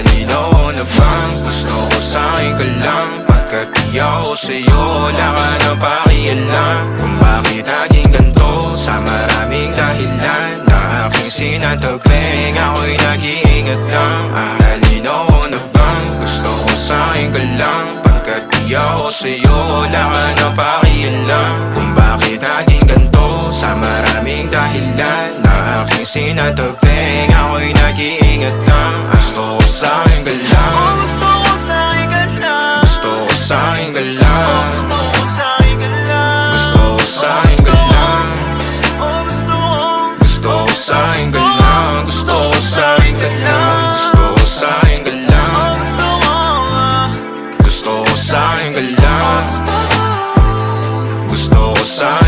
Nalinaw na bang gusto ko sa'yo ka lang? Pagkat di ako sa'yo wala ka na pakialam Kung bakit naging ganito. Sa maraming dahilan Na aking sinatabing ako'y nag-iingat lang. Ah, Nalinaw na bang gusto ko sa'yo ka lang? Pagkat di ako sa'yo wala ka na pakialam Kung bakit naging ganito. Sa maraming dahilan Na aking sinatabing sa'kin ka lang. Gusto ko sa'kin ka lang. Gusto ko sa'kin ka lang. Gusto ko sa'kin ka lang. Gusto ko sa'kin ka lang. Gusto ko sa'kin ka lang. Gusto ko sa'kin ka lang. Gusto ko sa'kin